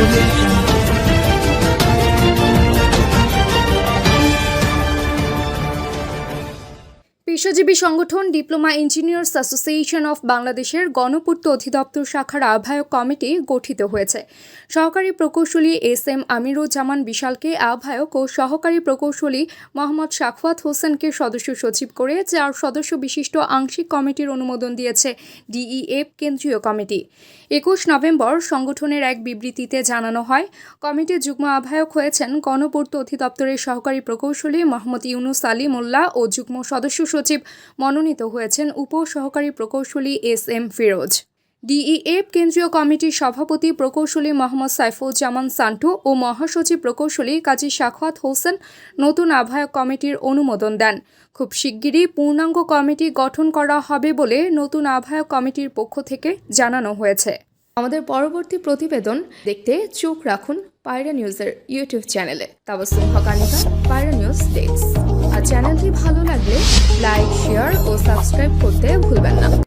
Müzik পেশাজীবী সংগঠন diploma engineers association of বাংলাদেশের গণপূর্ত অধিদপ্তর শাখার আহ্বায়ক কমিটি গঠিত হয়েছে। সহকারী প্রকৌশলী এস এম আমিরুজ্জামান বিশালকে আহ্বায়ক ও সহকারী প্রকৌশলী মোহাম্মদ শাকওয়াত হোসেনকে সদস্য সচিব করে চার সদস্য বিশিষ্ট আংশিক কমিটির অনুমোদন দিয়েছে ডিইএফ কেন্দ্রীয় কমিটি। একুশ নভেম্বর সংগঠনের এক বিবৃতিতে জানানো হয়, কমিটির যুগ্ম আহ্বায়ক হয়েছেন গণপূর্ত অধিদপ্তরের সহকারী প্রকৌশলী মোহাম্মদ ইউনুস আলী মোল্লা ও যুগ্ম সদস্য সচিব মনোনীত হয়েছেন উপ সহকারী প্রকৌশলী এস এম ফিরোজ। ডিইএফ কেন্দ্রীয় কমিটির সভাপতি প্রকৌশলী মোহাম্মদ সাইফুজ্জামান সান্টু ও মহাসচিব প্রকৌশলী কাজী শাখাত হোসেন নতুন আহ্বায়ক কমিটির অনুমোদন দেন। খুব শিগগিরই পূর্ণাঙ্গ কমিটি গঠন করা হবে বলে নতুন আহ্বায়ক কমিটির পক্ষ থেকে জানানো হয়েছে। আমাদের পরবর্তী প্রতিবেদন দেখতে চোখ রাখুন পায়রা নিউজের ইউটিউব চ্যানেলে। তাবসুম হকানিকা, পায়রা নিউজ ডেস্ক। ভালো লাগলে লাইক শেয়ার ও সাবস্ক্রাইব করতে ভুলবেন না।